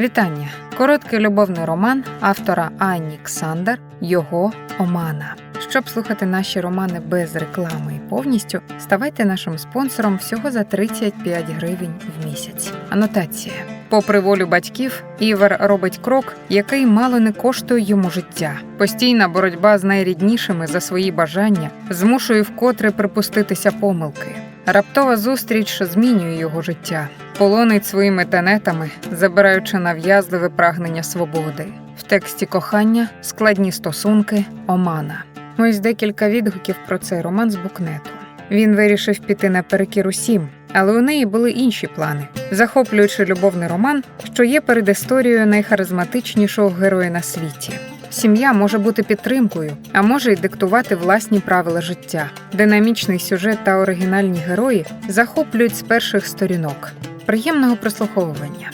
Вітання! Короткий любовний роман автора Ані Ксандер Його Омана. Щоб слухати наші романи без реклами і повністю, ставайте нашим спонсором всього за 35 гривень в місяць. Анотація. Попри волю батьків, Івар робить крок, який мало не коштує йому життя. Постійна боротьба з найріднішими за свої бажання змушує вкотре припуститися помилки. Раптова зустріч змінює його життя, полонить своїми тенетами, забираючи нав'язливе прагнення свободи. В тексті кохання, складні стосунки, омана. Ось декілька відгуків про цей роман з букнету. Він вирішив піти наперекір усім, але у неї були інші плани, захоплюючи любовний роман, що є перед історією найхаризматичнішого героя на світі. Сім'я може бути підтримкою, а може й диктувати власні правила життя. Динамічний сюжет та оригінальні герої захоплюють з перших сторінок. Приємного прослуховування.